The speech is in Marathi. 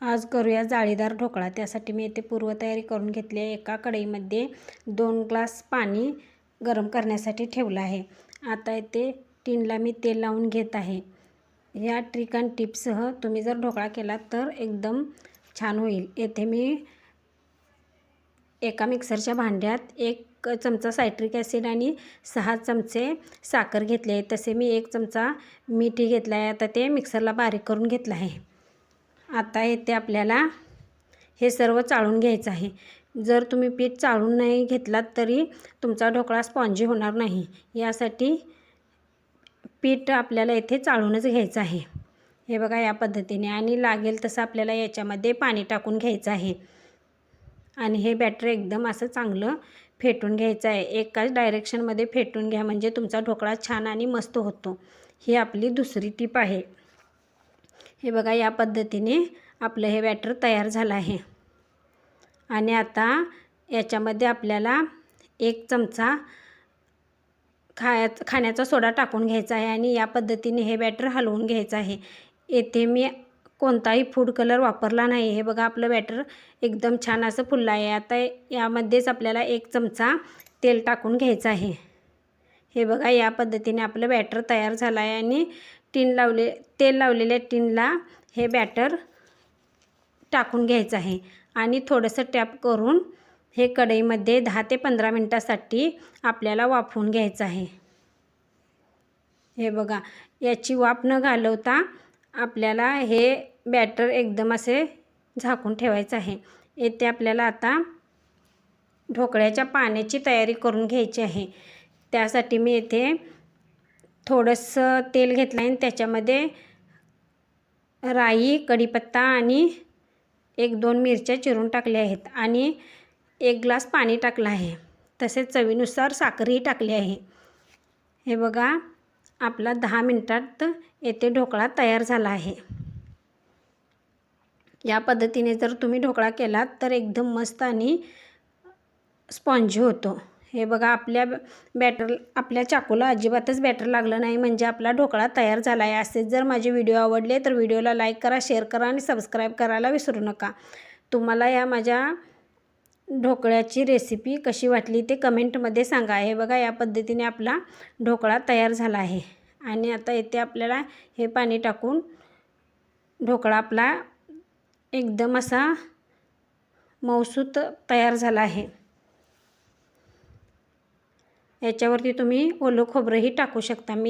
आज करूया जाळीदार ढोकळा. त्यासाठी मी येथे पूर्वतयारी करून घेतली आहे. एका कढईमध्ये दोन ग्लास पाणी गरम करण्यासाठी ठेवलं आहे. आता येथे टीनला मी तेल लावून घेत आहे. या ट्रिक अँड टिप्ससह तुम्ही जर ढोकळा केला तर एकदम छान होईल. येथे मी एका मिक्सरच्या भांड्यात एक चमचा सायट्रिक ॲसिड आणि सहा चमचे साखर घेतले आहे. तसे मी एक चमचा मिठी घेतला आहे. आता ते मिक्सरला बारीक करून घेतलं आहे. आता येते आपल्याला हे सर्व चाळून घ्यायचं आहे. जर तुम्ही पीठ चाळून नाही घेतलात तरी तुमचा ढोकळा स्पॉन्जी होणार नाही. यासाठी पीठ आपल्याला येथे चाळूनच घ्यायचं आहे. हे बघा या पद्धतीने आणि लागेल तसं आपल्याला याच्यामध्ये पाणी टाकून घ्यायचं आहे. आणि हे बॅटर एकदम असं चांगलं फेटून घ्यायचं आहे. एकाच डायरेक्शनमध्ये फेटून घ्या म्हणजे तुमचा ढोकळा छान आणि मस्त होतो. ही आपली दुसरी टीप आहे. हे बघा या पद्धतीने आपलं हे बॅटर तयार झालं आहे. आणि आता याच्यामध्ये आपल्याला एक चमचा खाया खाण्याचा सोडा टाकून घ्यायचा आहे आणि या पद्धतीने हे बॅटर हलवून घ्यायचं आहे. येथे मी कोणताही फूड कलर वापरला नाही. हे बघा आपलं बॅटर एकदम छान असं फुललं आहे. आता यामध्येच आपल्याला एक चमचा तेल टाकून घ्यायचं आहे. हे बघा या पद्धतीने आपलं बॅटर तयार झालं आहे आणि टीन लावले तेल लावलेल्या टीनला हे बॅटर टाकून घ्यायचं आहे. आणि थोडंसं टॅप करून हे कढईमध्ये दहा ते पंधरा मिनटासाठी आपल्याला वाफवून घ्यायचं आहे. हे बघा याची वाफ न घालवता आपल्याला हे बॅटर एकदम असे झाकून ठेवायचं आहे. येथे आपल्याला आता ढोकळ्याच्या पाण्याची तयारी करून घ्यायची आहे. त्यासाठी मी येथे थोडंसं तेल घेतलं आहे आणि त्याच्यामध्ये राई कढीपत्ता आणि एक दोन मिरच्या चिरून टाकल्या आहेत आणि एक ग्लास पाणी टाकलं आहे. तसेच चवीनुसार साखरही टाकली आहे. हे बघा आपला दहा मिनटात येथे ढोकळा तयार झाला आहे. या पद्धतीने जर तुम्ही ढोकळा केलात तर एकदम मस्त आणि स्पॉन्जी होतो. हे बघा आपल्या बॅटर आपल्या चाकूला अजिबातच बॅटर लागलं नाही. म्हणजे आपला ढोकळा तयार झाला आहे असेच जर माझे व्हिडिओ आवडले तर व्हिडिओला लाईक करा शेअर करा आणि सबस्क्राईब करायला विसरू नका. तुम्हाला या माझ्या ढोकळ्याची रेसिपी कशी वाटली ते कमेंटमध्ये सांगा. हे बघा या पद्धतीने आपला ढोकळा तयार झाला आहे. आणि आता येथे आपल्याला हे पाणी टाकून ढोकळा आपला एकदम असा मौसूत तयार झाला आहे. याच्यावरती तुम्ही ओलं खोबरंही टाकू शकता. मी